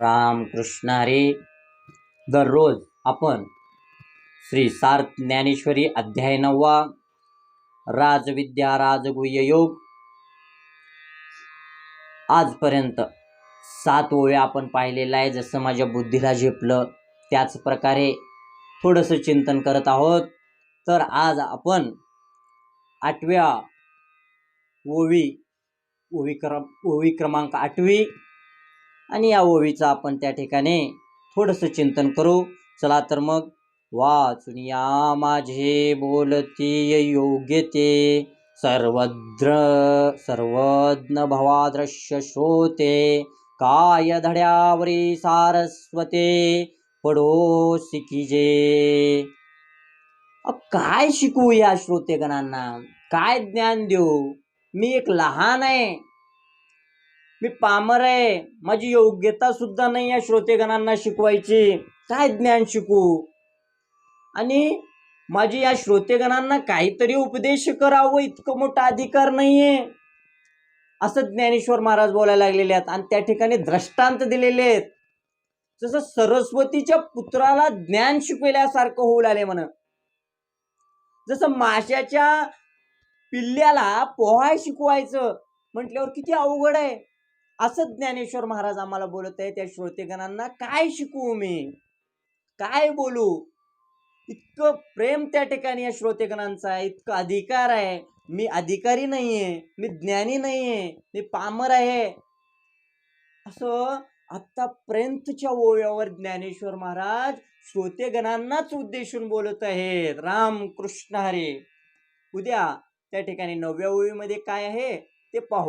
रामकृष्ण हरी. दररोज आपण श्री सार्थ ज्ञानेश्वरी अध्याय नववा राजविद्या राजगुह्य योग. आजपर्यंत सात ओव्या आपण पाहिलेलं आहे जसं माझ्या बुद्धीला झेपलं त्याच प्रकारे थोडंसं चिंतन करत आहोत. तर आज आपण आठव्या ओवी ओवी क्रम ओवी क्रमांक आठवी आणि या ओळीचं आपण त्या ठिकाणी थोडंसं चिंतन करू. चला तर मग वाचून या माझे बोलती योग्य ते सर्वद्र सर्वज्ञ भवादृश्य श्रोते. काय धड्यावरी सारस्वते. पडो की अ, काय शिकवू या श्रोतेगणांना? काय ज्ञान देऊ? मी एक लहान आहे. मी पामर आहे. माझी योग्यता सुद्धा नाही या श्रोतेगणांना शिकवायची. काय ज्ञान शिकू? आणि माझी या श्रोतेगणांना काहीतरी उपदेश करावं इतकं मोठा अधिकार नाहीये. असं ज्ञानेश्वर महाराज बोलायला लागलेले आहेत आणि त्या ठिकाणी दृष्टांत दिलेले आहेत. जसं सरस्वतीच्या पुत्राला ज्ञान शिकवल्यासारखं होऊ लागले म्हण. जसं माशाच्या पिल्ल्याला पोहाय शिकवायचं म्हटल्यावर किती अवघड आहे. असं ज्ञानेश्वर महाराज आम्हाला बोलत आहे त्या श्रोतेगणांना काय शिकवू मी? काय बोलू? इतकं प्रेम त्या ठिकाणी या श्रोतेगणांचं आहे इतकं अधिकार आहे. मी अधिकारी नाहीये मी ज्ञानी नाहीये मी पामर आहे. असं आतापर्यंतच्या ओव्यावर ज्ञानेश्वर महाराज श्रोतेगणांनाच उद्देशून बोलत आहेत. राम कृष्ण हरे. उद्या त्या ठिकाणी नवव्या ओळीमध्ये काय आहे ते पाहू.